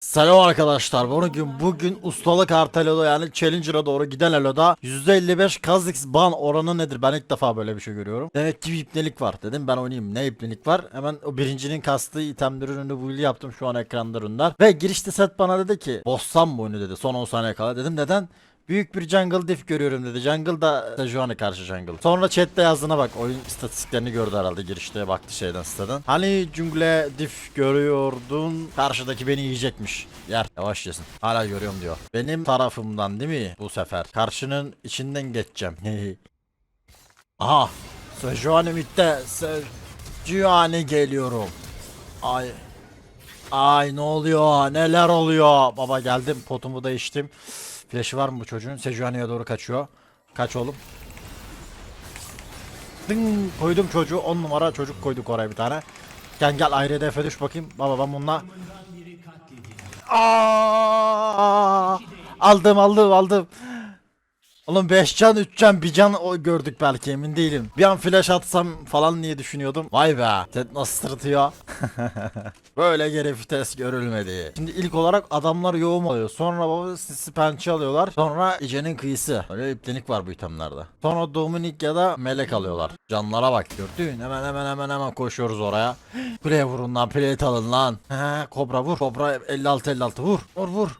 Selam arkadaşlar. Bugün bugün ustalık artı Elo'da yani Challenger'a doğru giden Elo'da %55 Kha'Zix ban oranı nedir? Ben ilk defa böyle bir şey görüyorum. Demek ki bir ipnelik var dedim. Ben oynayayım. Ne ipnelik var? Hemen o birincinin kastığı itemleri önünde build yaptım. Şu an ekranda ürünler. Ve girişte set bana dedi ki bossam bu oyunu dedi. Son 10 saniye kala. Dedim neden? Büyük bir jungle diff görüyorum dedi. Jungle da Sejuani karşı jungle. Sonra chatte yazdığına bak. Oyun istatistiklerini gördü herhalde girişte baktı şeyden siteden. Hani jungle diff görüyordun. Karşıdaki beni yiyecekmiş. Yer. Yavaş yesin. Hala görüyorum diyor. Benim tarafımdan değil mi bu sefer? Karşının içinden geçeceğim. Aha. Sejuani midde. Sejuani geliyorum. Ay. Ay ne oluyor? Neler oluyor? Baba geldim. Potumu da. Flash'ı var mı bu çocuğun? Sejuani'ye doğru kaçıyor. Kaç oğlum. Ding koydum çocuğu. 10 numara çocuk koyduk oraya bir tane. Gel gel ayrı hedefe düş bakayım. Baba ben bununla. Aa! Aldım aldım aldım. Oğlum 5 can 3 can bir can o gördük belki emin değilim. Bir an flash atsam falan diye düşünüyordum. Vay be. Ted nasıl sırıtıyor. Böyle geri vites görülmedi. Şimdi ilk olarak adamlar yoğum alıyor. Sonra baba sisi pençe alıyorlar. Sonra icenin kıyısı. Öyle iplenik var bu itemlerde. Sonra Dominik ya da Melek alıyorlar. Canlara bak gördün. Hemen hemen hemen hemen koşuyoruz oraya. Play vurun lan plate alın lan. He, Kobra vur. Kobra 56 56 vur. Vur vur.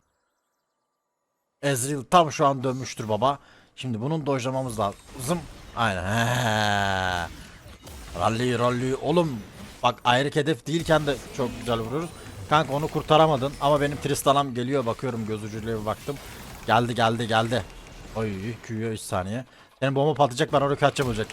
Ezreal tam şu an dönmüştür baba. Şimdi bunun dojlamamız lazım. Aynen. He. Rally rally oğlum bak ayrık hedef değilken de çok güzel vururuz. Kanka onu kurtaramadın ama benim Tristan'am geliyor bakıyorum göz ucuyla bir baktım. Geldi geldi geldi. Oy küyüyor 3 saniye. Senin bomba patlayacak ben oraya kaçacağım olacak.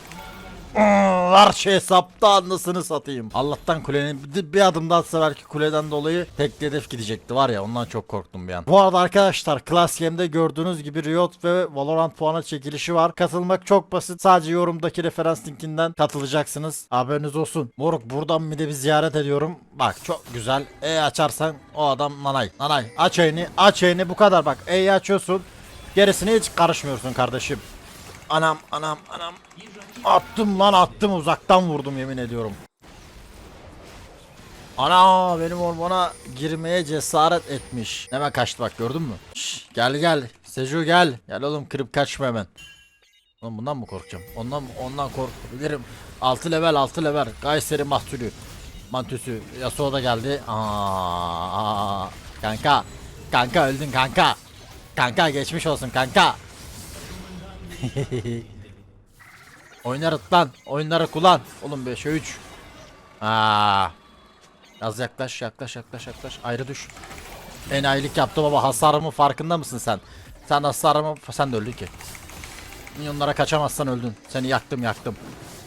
Var şey hesapta anlasını satayım. Allah'tan kulenin bir, adım daha atsa belki kuleden dolayı tek hedef gidecekti var ya ondan çok korktum bir an. Bu arada arkadaşlar Class Game'de gördüğünüz gibi Riot ve Valorant puanı çekilişi var. Katılmak çok basit. Sadece yorumdaki referans linkinden katılacaksınız. Haberiniz olsun. Moruk buradan bir de bir ziyaret ediyorum. Bak çok güzel. E açarsan o adam nanay. Nanay aç yayını aç yayını bu kadar bak. E'yi açıyorsun. Gerisine hiç karışmıyorsun kardeşim. Anam anam anam. Attım lan attım uzaktan vurdum yemin ediyorum. Ana benim ormana girmeye cesaret etmiş. Hemen kaçtı bak gördün mü? Şş, gel gel. Seju gel. Gel oğlum kırıp kaçma hemen. Oğlum bundan mı korkacağım? Ondan ondan korkabilirim. 6 level 6 level. Kayseri mahsulü. Mantüsü. Yasuo da geldi. Aa, aa. Kanka. Kanka öldün kanka. Kanka geçmiş olsun kanka. Oynarız lan. Oyunları kullan. Oğlum 5'e 3. Aa. Az yaklaş yaklaş yaklaş yaklaş. Ayrı düş. Enayilik yaptı baba. Hasarımın farkında mısın sen? Sen hasarımı... Sen de öldün ki. Minyonlara kaçamazsan öldün. Seni yaktım yaktım.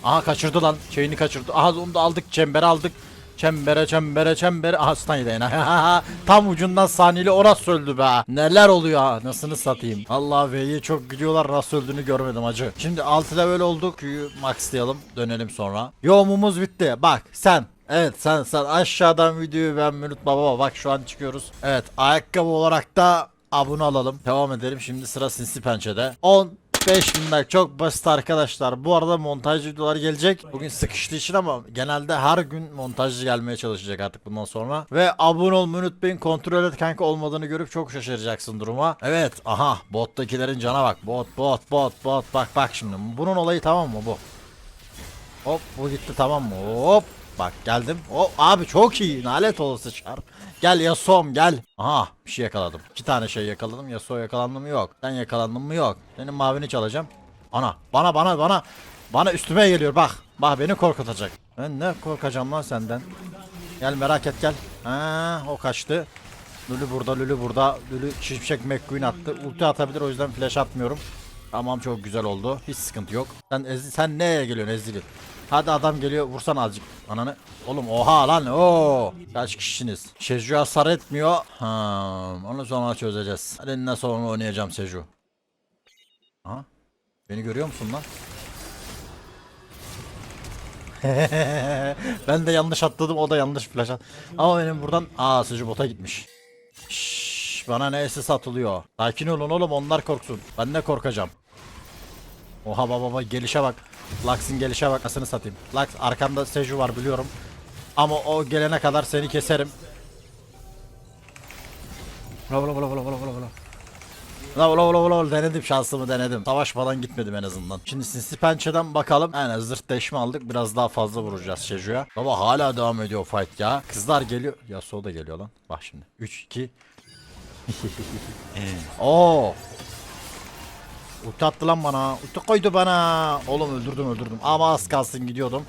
Aha kaçırdı lan. Şeyini kaçırdı. Aha onu da aldık. Çembere aldık. Çembere çembere çembere. Aha enayi. Tam ucundan saniyeli orası öldü be. Neler oluyor ha. Nasılını satayım. Allah V'ye çok gidiyorlar. Nasıl öldüğünü görmedim acı. Şimdi 6 level olduk. Q'yu maxlayalım. Dönelim sonra. Yoğumumuz bitti. Bak sen. Evet sen sen aşağıdan videoyu beğenmeyi unutma baba bak şu an çıkıyoruz. Evet ayakkabı olarak da abone alalım. Devam edelim şimdi sıra sinsi pençede. 10 5000 like çok basit arkadaşlar. Bu arada montaj videoları gelecek. Bugün sıkıştığı için ama genelde her gün montajcı gelmeye çalışacak artık bundan sonra. Ve abone olmayı unutmayın. Kontrol et kanka olmadığını görüp çok şaşıracaksın duruma. Evet aha bottakilerin cana bak. Bot bot bot bot bak bak şimdi. Bunun olayı tamam mı bu? Hop bu gitti tamam mı? Hop bak geldim. Hop abi çok iyi. Nalet olası çarp. Gel Yasuo'm gel. Aha bir şey yakaladım. İki tane şey yakaladım. Yasuo yakalandı mı yok. Sen yakalandın mı yok. Senin mavini çalacağım. Ana bana bana bana. Bana üstüme geliyor bak. Bak beni korkutacak. Ben ne korkacağım lan senden. Gel merak et gel. Ha o kaçtı. Lülü burada Lülü burada. Lülü Şimşek McQueen attı. Ulti atabilir o yüzden flash atmıyorum. Tamam çok güzel oldu. Hiç sıkıntı yok. Sen sen neye geliyorsun Ezli? Hadi adam geliyor vursan azıcık ananı. Oğlum oha lan o. Kaç kişisiniz? Seju hasar etmiyor. Ha, onu sonra çözeceğiz. Hadi nasıl sonra oynayacağım Seju. Aha. Beni görüyor musun lan? ben de yanlış atladım o da yanlış flash at. Ama benim buradan aa Seju bota gitmiş. Şşş, bana ne SS atılıyor. Sakin olun oğlum onlar korksun. Ben ne korkacağım. Oha baba baba gelişe bak. Lux'ın gelişe bak asını satayım. Lux arkamda Seju var biliyorum. Ama o gelene kadar seni keserim. Vula vula vula vula vula vula vula. La vula vula denedim şansımı denedim. Savaş falan gitmedim en azından. Şimdi sinsi pençeden bakalım. Yani zırt deşme aldık. Biraz daha fazla vuracağız Şeju'ya. Baba hala devam ediyor fight ya. Kızlar geliyor. Ya Sol da geliyor lan. Bak şimdi. 3 2 Oo. Ulti lan bana. Ulti koydu bana. Oğlum öldürdüm öldürdüm. Ama az kalsın gidiyordum.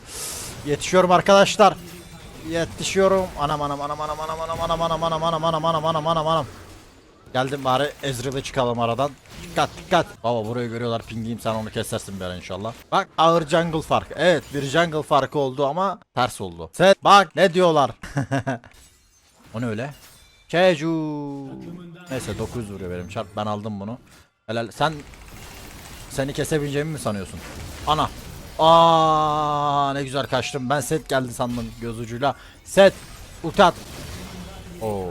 Yetişiyorum arkadaşlar. Yetişiyorum. Anam anam anam anam anam anam anam anam anam anam anam anam anam anam anam. Geldim bari Ezreal'e çıkalım aradan. Dikkat dikkat. Baba burayı görüyorlar pingiyim sen onu kesersin bir inşallah. Bak ağır jungle farkı. Evet bir jungle farkı oldu ama ters oldu. Set bak ne diyorlar. o ne öyle? Çeju. Neyse 900 vuruyor benim çarp ben aldım bunu. Helal sen seni kesebileceğimi mi sanıyorsun? Ana. Aa ne güzel kaçtım. Ben set geldi sandım göz ucuyla. Set. Ulti at. Oo.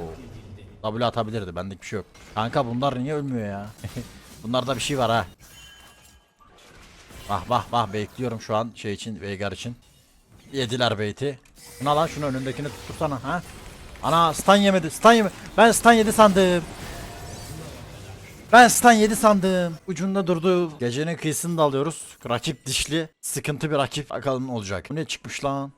W atabilirdi. Bendik bir şey yok. Kanka bunlar niye ölmüyor ya? Bunlarda bir şey var ha. Vah vah vah bekliyorum şu an şey için Veigar için. Yediler beyti. Buna lan şunu önündekini tuttursana ha. Ana stun yemedi. Stun yemedi. Ben stun yedi sandım. Ben stun 7 sandım. Ucunda durdu. Gecenin kıyısını da alıyoruz. Rakip dişli. Sıkıntı bir rakip. Bakalım ne olacak. Ne çıkmış lan?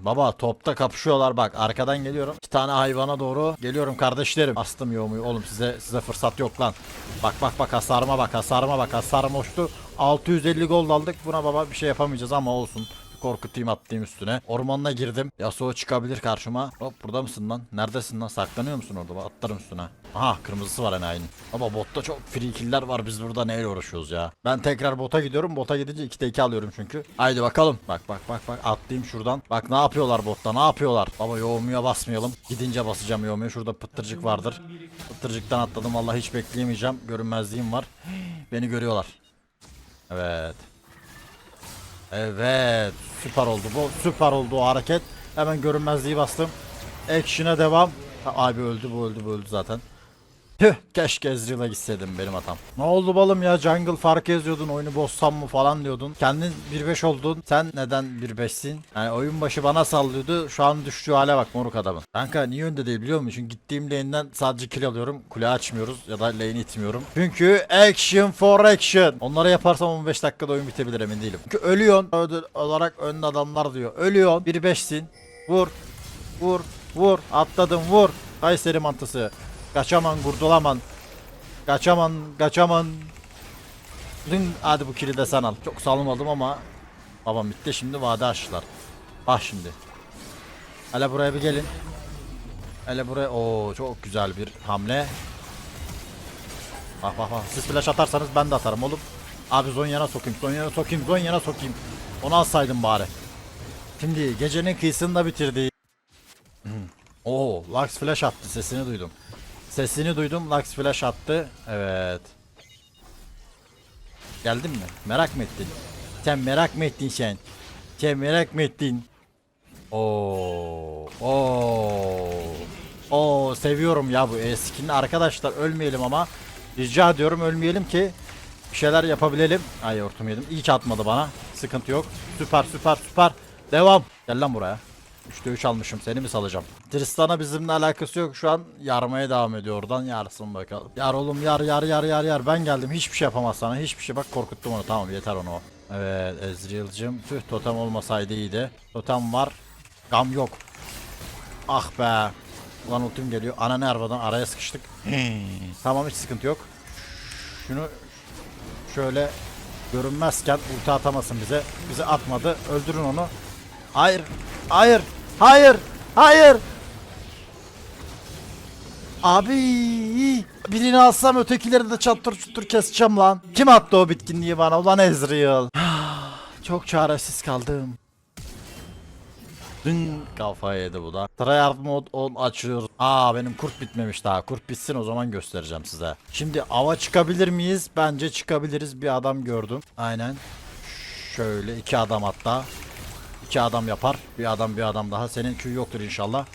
Baba topta kapışıyorlar bak arkadan geliyorum. İki tane hayvana doğru geliyorum kardeşlerim. Astım yoğumuyu oğlum size size fırsat yok lan. Bak bak bak hasarıma bak hasarıma bak hasarım hoştu. 650 gol aldık buna baba bir şey yapamayacağız ama olsun. Korkutayım attığım üstüne. Ormanına girdim. Yasuo çıkabilir karşıma. Hop burada mısın lan? Neredesin lan? Saklanıyor musun orada? Atlarım üstüne. Aha kırmızısı var en aynı. Ama botta çok free killer var. Biz burada neyle uğraşıyoruz ya? Ben tekrar bota gidiyorum. Bota gidince 2'de 2 alıyorum çünkü. Haydi bakalım. Bak bak bak bak atlayayım şuradan. Bak ne yapıyorlar botta? Ne yapıyorlar? Baba yoğumuya basmayalım. Gidince basacağım yoğumuya. Şurada pıttırcık vardır. Pıttırcıktan atladım. Vallahi hiç bekleyemeyeceğim. Görünmezliğim var. Beni görüyorlar. Evet. Evet. Süper oldu bu. Süper oldu o hareket. Hemen görünmezliği bastım. Action'a devam. Ha, abi öldü bu öldü bu öldü zaten. Tüh keşke Ezreal'a gitseydim benim hatam. Ne oldu balım ya jungle fark yazıyordun oyunu bozsam mı falan diyordun. Kendin 1-5 oldun. Sen neden 1-5'sin? Yani oyun başı bana sallıyordu. Şu an düştüğü hale bak moruk adamın. Kanka niye önde değil biliyor musun? Çünkü gittiğim lane'den sadece kill alıyorum. Kule açmıyoruz ya da lane'i itmiyorum. Çünkü action for action. Onları yaparsam 15 dakikada oyun bitebilir emin değilim. Çünkü ölüyorsun. Ödül olarak önde adamlar diyor. Ölüyorsun. 1-5'sin. Vur. Vur. Vur. Atladım vur. Kayseri mantısı. Kaçaman kurdulaman. Kaçaman kaçaman. Dün hadi bu kili de sen al. Çok salmadım ama babam bitti şimdi vade açtılar. Bak şimdi. Hele buraya bir gelin. Hele buraya o çok güzel bir hamle. Bak bak bak siz flash atarsanız ben de atarım oğlum. Abi Zonya'na sokayım Zonya'na sokayım Zonya'na sokayım. Onu alsaydım bari. Şimdi gecenin kıyısını da bitirdi. Oo, Lux flash attı sesini duydum. Sesini duydum Lux flash attı. Evet. Geldin mi? Merak mı ettin? Sen merak mı ettin sen? Sen merak mı ettin? Oo. Oo. Oo seviyorum ya bu eskini arkadaşlar ölmeyelim ama rica ediyorum ölmeyelim ki bir şeyler yapabilelim. Ay hortum yedim. İyi atmadı bana. Sıkıntı yok. Süper süper süper. Devam. Gel lan buraya. 3'te 3 almışım. Seni mi salacağım? Tristan'a bizimle alakası yok. Şu an yarmaya devam ediyor oradan. Yarsın bakalım. Yar oğlum yar yar yar yar yar. Ben geldim. Hiçbir şey yapamaz sana. Hiçbir şey. Bak korkuttum onu. Tamam yeter onu. Evet Ezreal'cım. Tüh totem olmasaydı iyiydi. Totem var. Gam yok. Ah be. Ulan ultim geliyor. Ana ne arabadan araya sıkıştık. tamam hiç sıkıntı yok. Şunu şöyle görünmezken ulti atamasın bize. Bize atmadı. Öldürün onu. Hayır. Hayır. Hayır. Hayır. Abi birini alsam ötekileri de çattır çuttur keseceğim lan. Kim attı o bitkinliği bana? Ulan Ezreal. Çok çaresiz kaldım. Dün kafayı yedi bu da. Tryhard mod 10 açıyoruz. Aa benim kurt bitmemiş daha. Kurt bitsin o zaman göstereceğim size. Şimdi ava çıkabilir miyiz? Bence çıkabiliriz. Bir adam gördüm. Aynen. Şöyle iki adam hatta. İki adam yapar. Bir adam bir adam daha. Senin Q yoktur inşallah.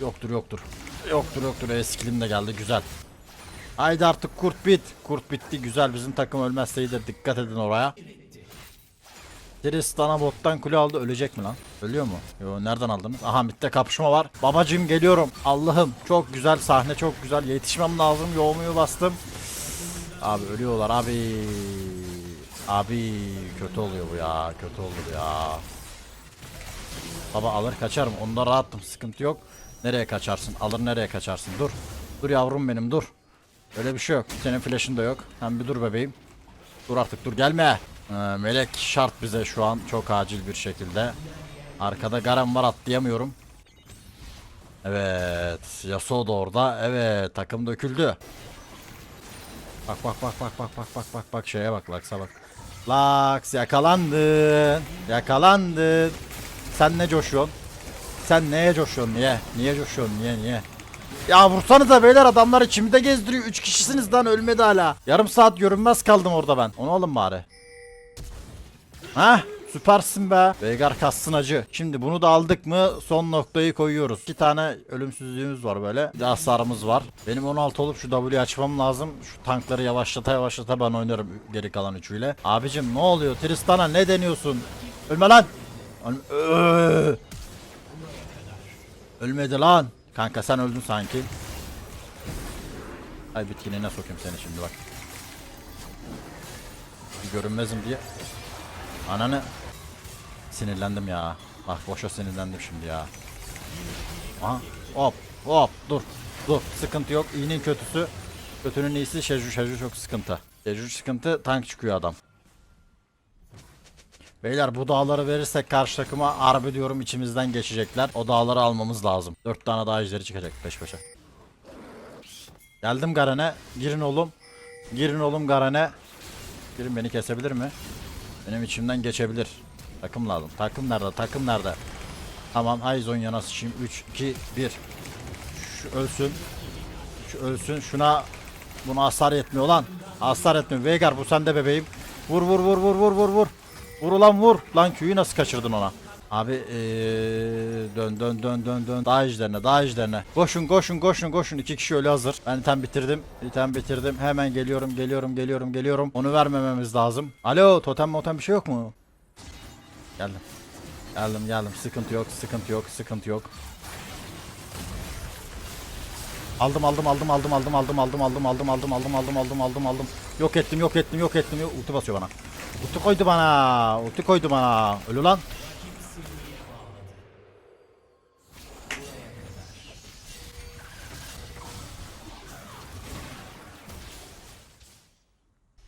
Yoktur yoktur. Yoktur yoktur. Eskilim de geldi. Güzel. Haydi artık kurt bit. Kurt bitti. Güzel. Bizim takım ölmezse iyidir. Dikkat edin oraya. Tristan'a bottan kule aldı. Ölecek mi lan? Ölüyor mu? Yo nereden aldınız? Aha midde kapışma var. Babacım geliyorum. Allah'ım çok güzel sahne çok güzel. Yetişmem lazım. Yoğumuyu bastım. Abi ölüyorlar abi. Abi kötü oluyor bu ya. Kötü oldu ya. Baba alır kaçarım. Onda rahattım. Sıkıntı yok. Nereye kaçarsın? Alır nereye kaçarsın? Dur. Dur yavrum benim dur. Öyle bir şey yok. Senin flash'ın da yok. Sen bir dur bebeğim. Dur artık dur gelme. Ee, melek şart bize şu an çok acil bir şekilde. Arkada Garen var atlayamıyorum. Evet. Yasuo da orada. Evet takım döküldü. Bak bak bak bak bak bak bak bak bak şeye bak Laks'a bak. Laks yakalandın. Yakalandın. Sen ne coşuyorsun? Sen neye coşuyorsun? Niye? Niye coşuyorsun? Niye? Niye? Ya vursanıza beyler adamlar içimde gezdiriyor. 3 kişisiniz lan ölmedi hala. Yarım saat görünmez kaldım orada ben. Onu alın bari. Hah süpersin be. Veigar kassın acı. Şimdi bunu da aldık mı son noktayı koyuyoruz. İki tane ölümsüzlüğümüz var böyle. Bir de hasarımız var. Benim 16 olup şu W'yi açmam lazım. Şu tankları yavaşlata yavaşlata ben oynarım geri kalan üçüyle. Abicim ne oluyor? Tristan'a ne deniyorsun? Ölme lan. Öl- Öö. Ölmedi lan. Kanka sen öldün sanki. Ay bitkinine sokayım seni şimdi bak. Görünmezim diye. Ananı sinirlendim ya. Bak boşa sinirlendim şimdi ya. Aha. Hop hop dur. Dur sıkıntı yok. İyinin kötüsü. Kötünün iyisi Şeju Şeju çok sıkıntı. Şeju sıkıntı tank çıkıyor adam. Beyler bu dağları verirsek karşı takıma harbi diyorum içimizden geçecekler. O dağları almamız lazım. 4 tane daha ejderi çıkacak peş peşe. Geldim Garen'e. Girin oğlum. Girin oğlum Garen'e. Girin beni kesebilir mi? Benim içimden geçebilir. Takım lazım. Takım nerede? Takım nerede? Tamam. Hay Zonya'na sıçayım. 3, 2, 1. Şu ölsün. Şu ölsün. Şuna buna hasar yetmiyor lan. Hasar etmiyor. Veigar bu sende bebeğim. Vur vur vur vur vur vur vur. Vur ulan vur. Lan Q'yu nasıl kaçırdın ona? Abi ee, dön dön dön dön dön. Daha ejderine daha ejderine. Koşun koşun koşun koşun. İki kişi ölü hazır. Ben item bitirdim. İtem bitirdim. Hemen geliyorum geliyorum geliyorum geliyorum. Onu vermememiz lazım. Alo totem motem bir şey yok mu? Geldim. Geldim geldim. Sıkıntı yok sıkıntı yok sıkıntı yok. Aldım aldım aldım aldım aldım aldım aldım aldım aldım aldım aldım aldım aldım aldım aldım. Yok ettim yok ettim yok ettim. Ulti basıyor bana. Ulti koydu bana. Ulti koydu bana. Ölü lan.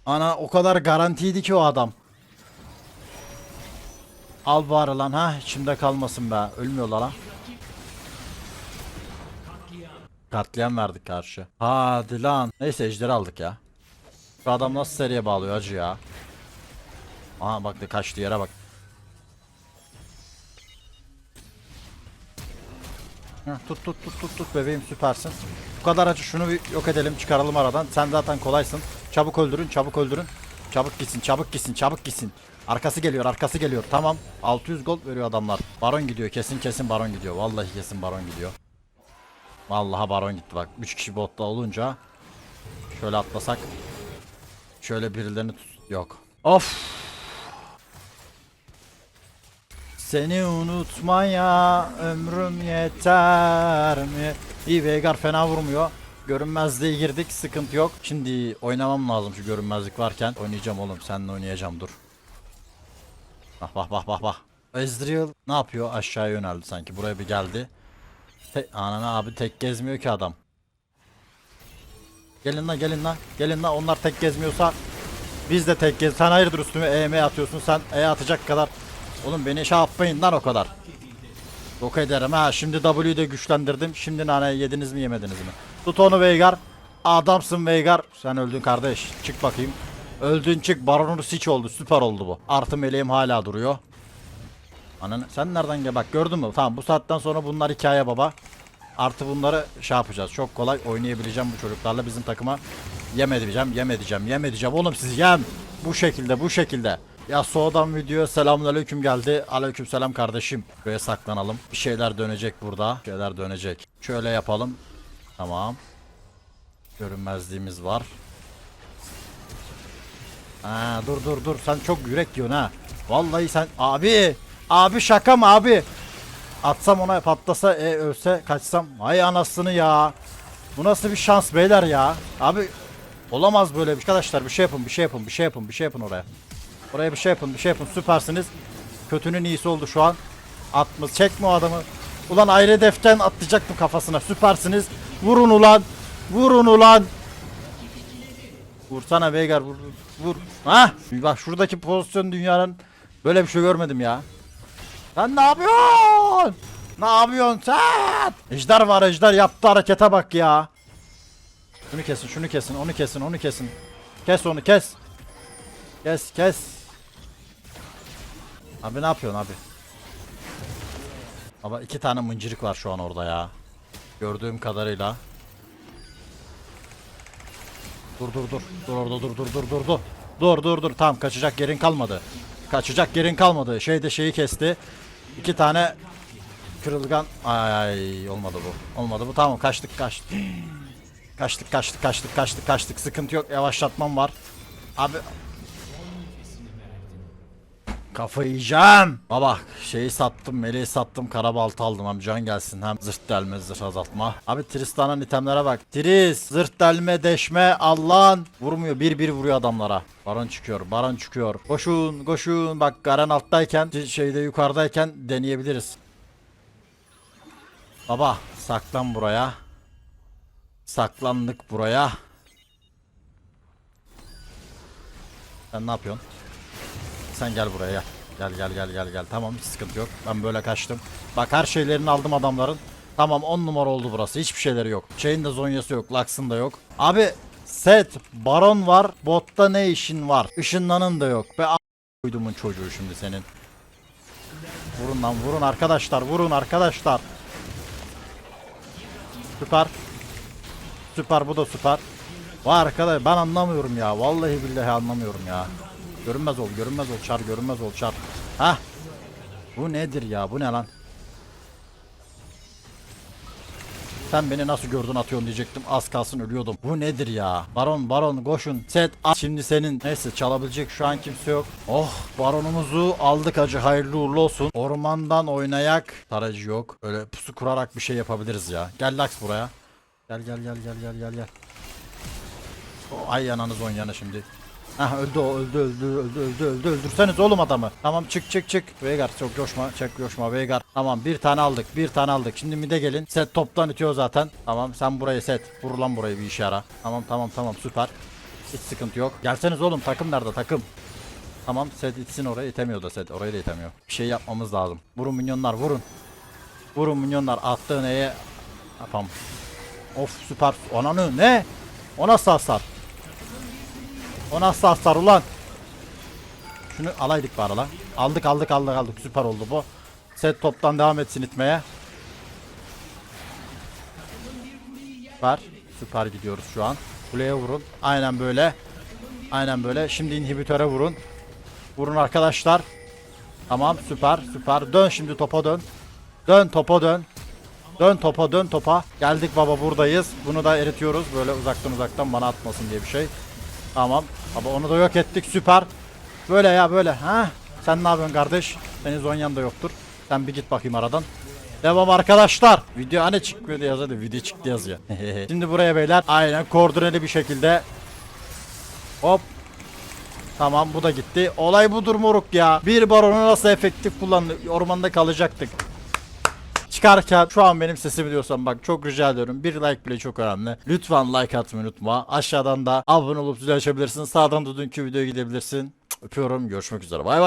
Ana o kadar garantiydi ki o adam. Al bari lan ha içimde kalmasın be. Ölmüyorlar lan. Katliam verdik karşı. Hadi lan. Neyse ejderi aldık ya. Şu adam nasıl seriye bağlıyor acı ya. Aha bak da kaçtı yere bak. Heh, tut tut tut tut tut bebeğim süpersin. Bu kadar acı şunu bir yok edelim çıkaralım aradan. Sen zaten kolaysın. Çabuk öldürün çabuk öldürün. Çabuk gitsin çabuk gitsin çabuk gitsin. Arkası geliyor arkası geliyor tamam. 600 gold veriyor adamlar. Baron gidiyor kesin kesin baron gidiyor. Vallahi kesin baron gidiyor. Vallahi baron gitti bak. 3 kişi botta olunca. Şöyle atlasak. Şöyle birilerini tut. Yok. Of. Seni unutmaya ömrüm yeter mi? İyi Veigar fena vurmuyor. Görünmezliğe girdik sıkıntı yok. Şimdi oynamam lazım şu görünmezlik varken. Oynayacağım oğlum seninle oynayacağım dur. Bak bak bak bak bak. Ezreal ne yapıyor? Aşağıya yöneldi sanki. Buraya bir geldi. Te Anana abi tek gezmiyor ki adam. Gelin lan gelin lan. Gelin lan onlar tek gezmiyorsa biz de tek gez. Sen hayırdır üstüme EM atıyorsun. Sen E atacak kadar. Oğlum beni şey yapmayın lan o kadar. Yok ederim ha. Şimdi W'yu de güçlendirdim. Şimdi nane yediniz mi yemediniz mi? Tut onu Veigar. Adamsın Veigar. Sen öldün kardeş. Çık bakayım. Öldün çık. Baronur Siç oldu. Süper oldu bu. Artı meleğim hala duruyor. Ananı sen nereden gel bak gördün mü? Tamam bu saatten sonra bunlar hikaye baba. Artı bunları şey yapacağız. Çok kolay oynayabileceğim bu çocuklarla bizim takıma. Yem edeceğim, yem edeceğim, yem edeceğim. Oğlum siz yem. Bu şekilde, bu şekilde. Ya Soğudan video selamünaleyküm geldi. Aleykümselam kardeşim. Buraya saklanalım. Bir şeyler dönecek burada. Bir şeyler dönecek. Şöyle yapalım. Tamam. Görünmezliğimiz var. Ha dur dur dur sen çok yürek yiyorsun ha. Vallahi sen abi abi şaka mı abi? Atsam ona patlasa e ölse kaçsam. Ay anasını ya. Bu nasıl bir şans beyler ya? Abi olamaz böyle arkadaşlar bir şey yapın bir şey yapın bir şey yapın bir şey yapın oraya. Oraya bir şey yapın bir şey yapın süpersiniz. Kötünün iyisi oldu şu an. Atmaz çekme o adamı. Ulan ayrı hedeften atlayacaktım kafasına süpersiniz. Vurun ulan. Vurun ulan. Vursana Veigar vur. Vur. Ha? Bak şuradaki pozisyon dünyanın böyle bir şey görmedim ya. Sen ne yapıyorsun? Ne yapıyorsun sen? Ejder var ejder yaptı harekete bak ya. Şunu kesin şunu kesin onu kesin onu kesin. Kes onu kes. Kes kes. Abi ne yapıyorsun abi? Ama iki tane mıncırık var şu an orada ya. Gördüğüm kadarıyla. Dur dur dur. Dur orada dur dur dur dur dur. Dur dur dur. Tamam kaçacak yerin kalmadı. Kaçacak yerin kalmadı. Şey de şeyi kesti. İki tane kırılgan. Ay, olmadı bu. Olmadı bu. Tamam kaçtık kaçtık. Kaçtık kaçtık kaçtık kaçtık kaçtık. Sıkıntı yok. Yavaşlatmam var. Abi Kafayı yiyeceğim. Baba şeyi sattım, meleği sattım, karabaltı aldım. Hem can gelsin hem zırh delme, zırh azaltma. Abi Tristan'ın itemlere bak. Tris, zırh delme, deşme, Allah'ın. Vurmuyor, bir bir vuruyor adamlara. Baron çıkıyor, baron çıkıyor. Koşun, koşun. Bak Garen alttayken, şeyde yukarıdayken deneyebiliriz. Baba saklan buraya. Saklandık buraya. Sen ne yapıyorsun? Sen gel buraya gel. Gel gel gel gel. Tamam hiç sıkıntı yok. Ben böyle kaçtım. Bak her şeylerini aldım adamların. Tamam 10 numara oldu burası. Hiçbir şeyleri yok. Şeyin de zonyası yok. Lux'ın da yok. Abi set baron var. Botta ne işin var? Işınlanın da yok. Be a- koydumun çocuğu şimdi senin. Vurun lan vurun arkadaşlar. Vurun arkadaşlar. Süper. Süper bu da süper. Vay arkadaş ben anlamıyorum ya. Vallahi billahi anlamıyorum ya. Görünmez ol, görünmez ol, çar, görünmez ol, çar. Ha? Bu nedir ya? Bu ne lan? Sen beni nasıl gördün atıyorsun diyecektim. Az kalsın ölüyordum. Bu nedir ya? Baron, baron, koşun. Set, at. Şimdi senin. Neyse çalabilecek şu an kimse yok. Oh, baronumuzu aldık acı. Hayırlı uğurlu olsun. Ormandan oynayak. Taracı yok. Öyle pusu kurarak bir şey yapabiliriz ya. Gel Lux buraya. Gel gel gel gel gel gel gel. O, ay yananız on yana şimdi. Hah öldü o öldü öldü öldü öldü öldü öldürseniz oğlum adamı. Tamam çık çık çık. Veigar çok coşma çek coşma Veigar. Tamam bir tane aldık bir tane aldık. Şimdi mide gelin. Set toptan itiyor zaten. Tamam sen burayı set. Vur lan burayı bir işe yara. Tamam tamam tamam süper. Hiç sıkıntı yok. Gelseniz oğlum takım nerede takım. Tamam set itsin orayı itemiyor da set orayı da itemiyor. Bir şey yapmamız lazım. Vurun minyonlar vurun. Vurun minyonlar attığı neye. Tamam. Of süper. Ananı ne? O nasıl hasar? O nasıl hasar ulan? Şunu alaydık bari lan. Aldık aldık aldık aldık. Süper oldu bu. Set toptan devam etsin itmeye. Süper. Süper gidiyoruz şu an. Kuleye vurun. Aynen böyle. Aynen böyle. Şimdi inhibitöre vurun. Vurun arkadaşlar. Tamam süper süper. Dön şimdi topa dön. Dön topa dön. Dön topa dön topa. Geldik baba buradayız. Bunu da eritiyoruz. Böyle uzaktan uzaktan bana atmasın diye bir şey. Tamam. Baba onu da yok ettik süper. Böyle ya böyle. Ha? Sen ne yapıyorsun kardeş? Senin zonyan da yoktur. Sen bir git bakayım aradan. Devam arkadaşlar. Video hani çıkmıyor diye yazıyordu. Video çıktı yazıyor. Şimdi buraya beyler aynen koordineli bir şekilde. Hop. Tamam bu da gitti. Olay budur moruk ya. Bir baronu nasıl efektif kullandı. Ormanda kalacaktık çıkarken şu an benim sesimi diyorsan bak çok rica ediyorum. Bir like bile çok önemli. Lütfen like atmayı unutma. Aşağıdan da abone olup zil açabilirsin. Sağdan da dünkü videoya gidebilirsin. Öpüyorum. Görüşmek üzere. Bay bay.